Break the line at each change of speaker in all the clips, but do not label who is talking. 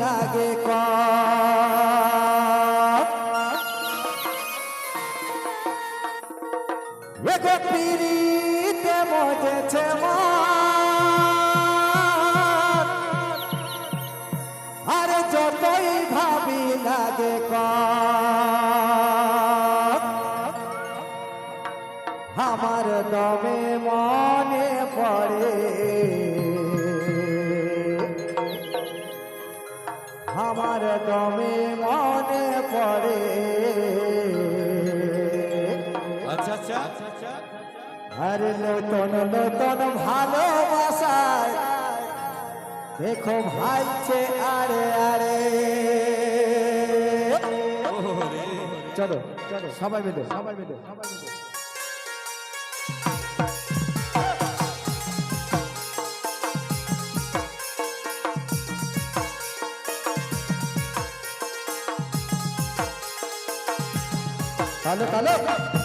লাগে ক। আরে যতই ভাবি লাগে আমার দমে মনে আমার দমে মনে পড়ে।
আচ্ছা আচ্ছা।
আরে নতুন নতুন ভালোবাসায় দেখো ভাইছে আরে আরে। চলো চলো সবাই মিলে সবাই মিলে সবাই মিলে। तालो तालो।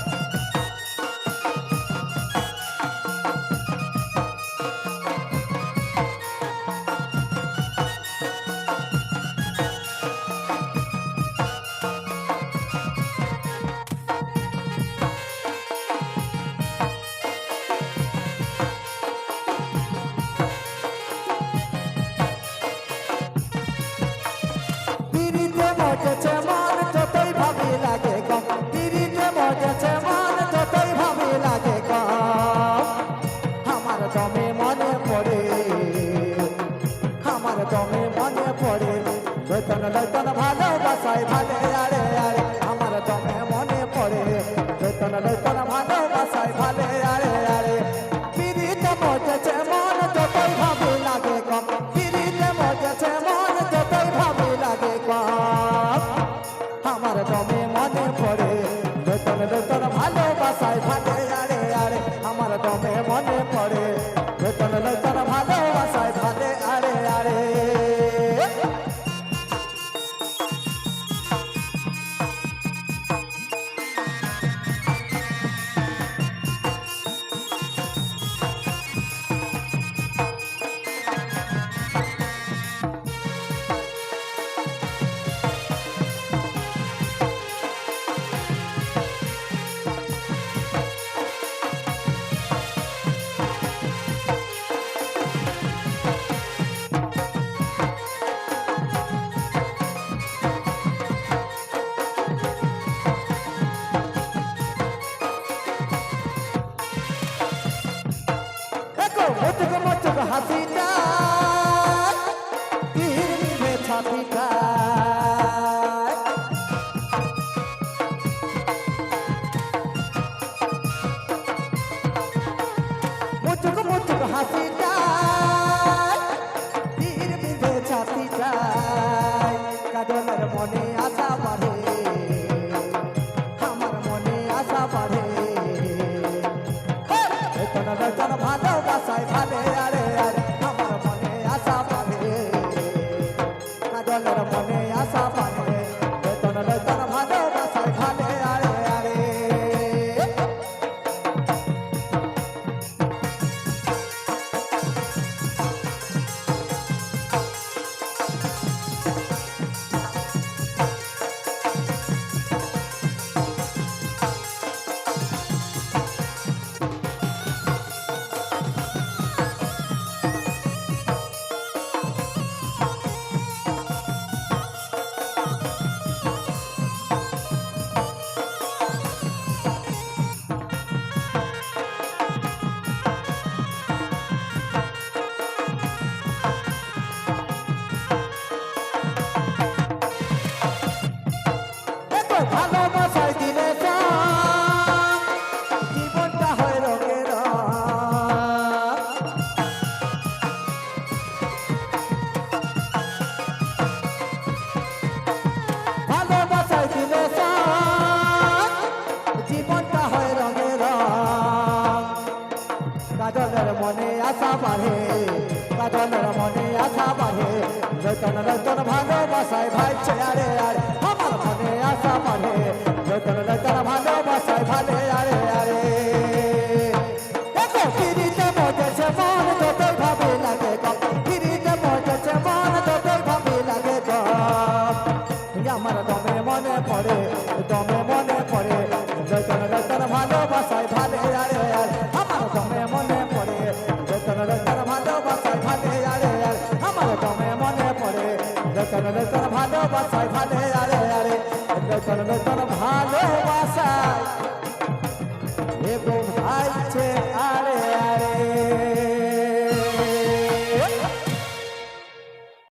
আমার মনে পড়ে। বেতন বেতন ভালোবাসায় ভালে আরে আরে, আমার দমে মনে পড়ে। বেতন বেতন ভালোবাসায় ভালে আরে আরে। পিড়িতে মজেছে মন যতই ভাবি লাগে কম। পিড়িতে মজেছে মন যতই ভাবি লাগে কম। আমার দমে মনে পড়ে। বেতন বেতন ভালোবাসায় ভালে কাজলের মনে আশা বাড়ে কাজলের মনে আশা বাড়ে রতন রতন ভালোবাসায় ভাই আরে আর, আমার মনে আশা বাড়ে রতন